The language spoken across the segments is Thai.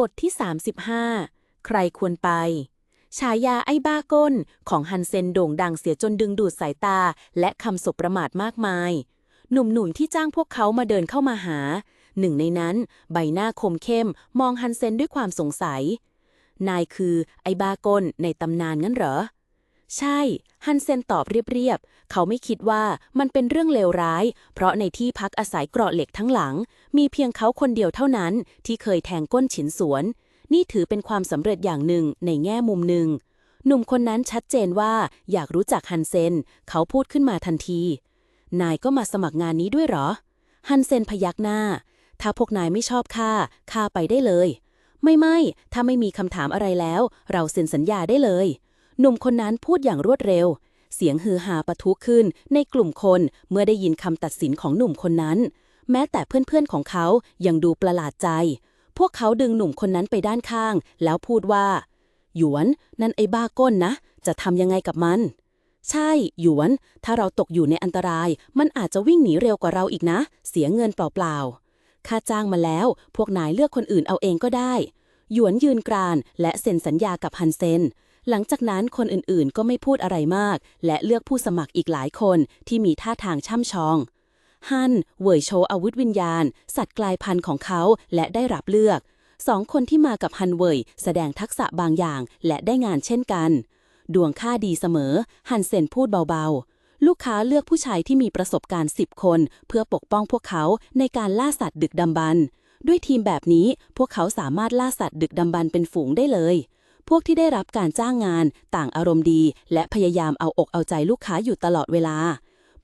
บทที่ 35 ใครควรไป ฉายาไอ้บ้าก้นของฮันเซนโด่งดังเสียจนดึงดูดสายตา และคำสบประมาทมากมาย หนุ่มๆที่จ้างพวกเขามาเดินเข้ามาหา หนึ่งในนั้นใบหน้าคมเข้มมองฮันเซนด้วยความสงสัย นายคือไอ้บ้าก้นในตำนานงั้นเหรอ ใช่ ฮันเซนตอบเรียบๆ เขาไม่คิดว่ามันเป็นเรื่องเลวร้าย เพราะในที่พักอาศัยเกราะเหล็กทั้งหลัง มีเพียงเขาคนเดียวเท่านั้น ที่เคยแทงก้นฉินสวน นี่ถือเป็นความสำเร็จอย่างหนึ่งในแง่มุมหนึ่ง หนุ่มคนนั้นชัดเจนว่าอยากรู้จักฮันเซน เขาพูดขึ้นมาทันที นายก็มาสมัครงานนี้ด้วยหรอ ฮันเซนพยักหน้า ถ้าพวกนายไม่ชอบข้า ข้าไปได้เลย ไม่ไม่ ถ้าไม่มีคำถามอะไรแล้ว เราเซ็นสัญญาได้เลย หนุ่มคนนั้นพูดอย่างรวดเร็ว เสียงฮือฮาปะทุขึ้นในกลุ่มคนเมื่อได้ยินคำตัดสินของหนุ่มคนนั้น แม้แต่เพื่อนๆของเขายังดูประหลาดใจ พวกเขาดึงหนุ่มคนนั้นไปด้านข้าง แล้วพูดว่า หยวนนั่นไอ้บ้าก้นนะ จะทำยังไงกับมัน ใช่ หยวน ถ้าเราตกอยู่ในอันตราย มันอาจจะวิ่งหนีเร็วกว่าเราอีกนะ เสียเงินเปล่าๆค่าจ้างมาแล้ว พวกนายเลือกคนอื่นเอาเองก็ได้หยวนยืนกรานและเซ็นสัญญากับฮันเซน หลังจากนั้นคนอื่นๆ ก็ไม่พูดอะไรมาก และเลือกผู้สมัครอีกหลายคนที่มีท่าทางช่ำชอง ฮันเว่ยโชว์อาวุธวิญญาณ สัตว์กลายพันธุ์ของเขาและได้รับเลือก สองคนที่มากับฮันเว่ยแสดงทักษะบางอย่างและได้งานเช่นกัน ดวงค่าดีเสมอ ฮันเซนพูดเบาๆ ลูกค้าเลือกผู้ชายที่มีประสบการณ์ 10 คน เพื่อปกป้องพวกเขาในการล่าสัตว์ดึกดำบรรด้วยทีมแบบนี้พวกเขาสามารถล่าสัตว์ดึกดำบรรพ์เป็นฝูงได้เลย พวกที่ได้รับการจ้างงาน ต่างอารมณ์ดี และพยายามเอาอกเอาใจลูกค้าอยู่ตลอดเวลา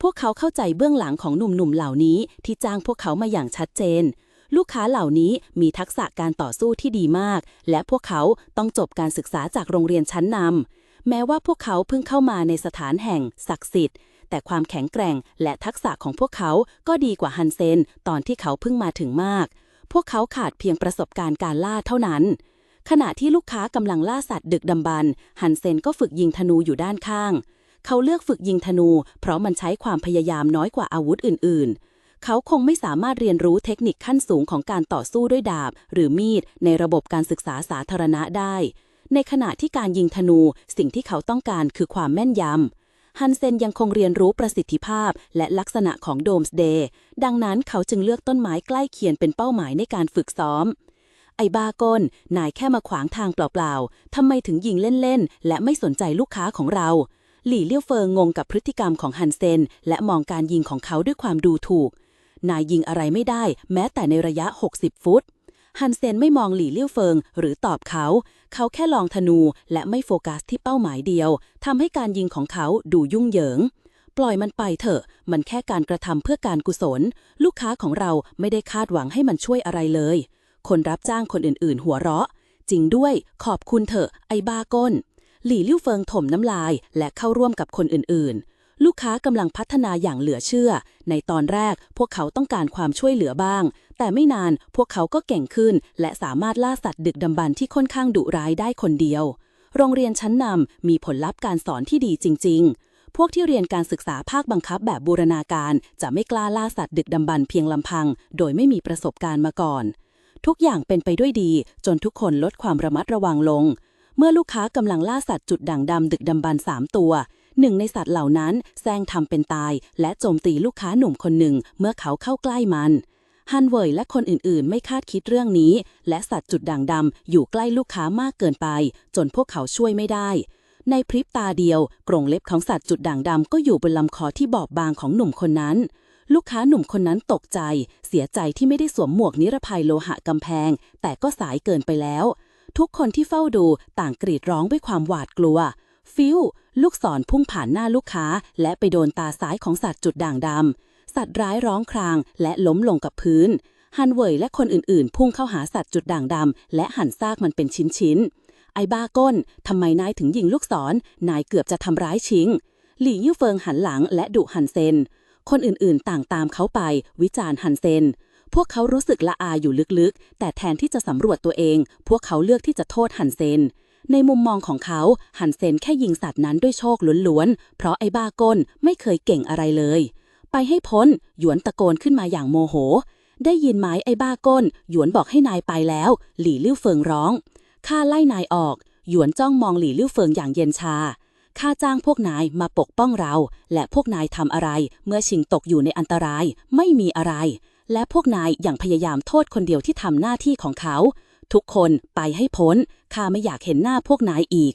พวกเขาเข้าใจเบื้องหลังของหนุ่มๆเหล่านี้ ที่จ้างพวกเขามาอย่างชัดเจน ลูกค้าเหล่านี้มีทักษะการต่อสู้ที่ดีมาก และพวกเขาต้องจบการศึกษาจากโรงเรียนชั้นนำแม้ว่าพวกเขาเพิ่งเข้ามาในสถานแห่งศักดิ์สิทธิ์แต่ความแข็งแกร่งและทักษะของพวกเขาก็ดีกว่าฮันเซนตอนที่เขาเพิ่งมาถึงมาก พวกเขาขาดเพียงประสบการณ์การล่าเท่านั้น ขณะที่ลูกค้ากำลังล่าสัตว์ดึกดำบรรฮันเซนก็ฝึกยิงธนูอยู่ด้านข้าง เขาเลือกฝึกยิงธนู เพราะมันใช้ความพยายามน้อยกว่าอาวุธอื่น ๆ เขาคงไม่สามารถเรียนรู้เทคนิคขั้นสูงของการต่อสู้ด้วยดาบ หรือมีด ในระบบการศึกษาสาธารณะได้ ในขณะที่การยิงธนูสิ่งที่เขาต้องการคือความแม่นยำฮันเซนยังคงเรียนรู้ประสิทธิภาพและลักษณะของโดมส์เดย์ ดังนั้นเขาจึงเลือกต้นไม้ใกล้เคียงเป็นเป้าหมายในการฝึกซ้อม ไอ้บ้าก้น นายแค่มาขวางทางเปล่าๆทำไมถึงยิงเล่นๆ และไม่สนใจลูกค้าของเรา หลี่เลี่ยวเฟิงงงกับพฤติกรรมของฮันเซน และมองการยิงของเขาด้วยความดูถูก นายยิงอะไรไม่ได้ แม้แต่ในระยะ 60 ฟุต ฮันเซนไม่มองหลี่เลี่ยวเฟิงหรือตอบเขา เขาแค่ลองธนูและไม่โฟกัสที่เป้าหมายเดียวทำให้การยิงของเขาดูยุ่งเหยิงปล่อยมันไปเถอะ มันแค่การกระทำเพื่อการกุศล ลูกค้าของเราไม่ได้คาดหวังให้มันช่วยอะไรเลย คนรับจ้างคนอื่นๆ หัวเราะ จริงด้วยขอบคุณเถอะไอ้บ้าก้น หลี่ลิ่วเฟิงถมน้ำลายและเข้าร่วมกับคนอื่นๆ ลูกค้ากำลังพัฒนาอย่างเหลือเชื่อ ในตอนแรกพวกเขาต้องการความช่วยเหลือบ้าง แต่ไม่นานพวกเขาก็เก่งขึ้น และสามารถล่าสัตว์ดึกดำบรรที่ค่อนข้างดุร้ายได้คนเดียว โรงเรียนชั้นนำมีผลลัพธ์การสอนที่ดีจริง ๆพวกที่เรียนการศึกษาภาคบังคับแบบบูรณาการ จะไม่กล้าล่าสัตว์ดึกดำบรรเพียงลำพัง โดยไม่มีประสบการณ์มาก่อน ทุกอย่างเป็นไปด้วยดี จนทุกคนลดความระมัดระวังลง เมื่อลูกค้ากำลังล่าสัตว์จุดด่างดำดึกดำบรรสามตัวหนึ่งในสัตว์เหล่านั้นแซงทำเป็นตาย และโจมตีลูกค้าหนุ่มคนหนึ่งเมื่อเขาเข้าใกล้มันฮันเวยและคนอื่นๆ ไม่คาดคิดเรื่องนี้ และสัตว์จุดด่างดำอยู่ใกล้ลูกค้ามากเกินไป จนพวกเขาช่วยไม่ได้ ในพริบตาเดียวกรงเล็บของสัตว์จุดด่างดำก็อยู่บนลำคอที่บอบบางของหนุ่มคนนั้น ลูกค้าหนุ่มคนนั้นตกใจ เสียใจที่ไม่ได้สวมหมวกนิรภัยโลหะกำแพง แต่ก็สายเกินไปแล้ว ทุกคนที่เฝ้าดูต่างกรีดร้องด้วยความหวาดกลัว ฟิวลูกศรพุ่งผ่านหน้าลูกค้า และไปโดนตาซ้ายของสัตว์จุดด่างดำสัตว์ร้ายร้องครางและล้มลงกับพื้น ฮันเวยและคนอื่นๆ พุ่งเข้าหาสัตว์จุดด่างดำและหั่นซากมันเป็นชิ้นๆไอ้บ้าก้นทำไมนายถึงยิงลูกศรนายเกือบจะทำร้ายชิงหลี่ยิ่วเฟิงหันหลังและดุฮันเซน คนอื่นๆ ต่างตามเขาไป วิจารณ์ฮันเซน พวกเขารู้สึกละอาอยู่ลึกๆ แต่แทนที่จะสำรวจตัวเอง พวกเขาเลือกที่จะโทษฮันเซน ในมุมมองของเขา ฮันเซนแค่ยิงสัตว์นั้นด้วยโชคล้วนๆ เพราะไอ้บ้าก้นไม่เคยเก่งอะไรเลย ไปให้พ้น หยวนตะโกนขึ้นมาอย่างโมโห ได้ยินไหมไอ้บ้าก้น หยวนบอกให้นายไปแล้ว หลี่ลิ่วเฟิงร้องข้าไล่นายออก หยวนจ้องมองหลี่ลิ่วเฟิงอย่างเย็นชา ข้าจ้างพวกนายมาปกป้องเรา และพวกนายทำอะไร เมื่อชิงตกอยู่ในอันตราย ไม่มีอะไร และพวกนายอย่างพยายามโทษคนเดียวที่ทำหน้าที่ของเขา ทุกคนไปให้พ้นข้าไม่อยากเห็นหน้าพวกนายอีก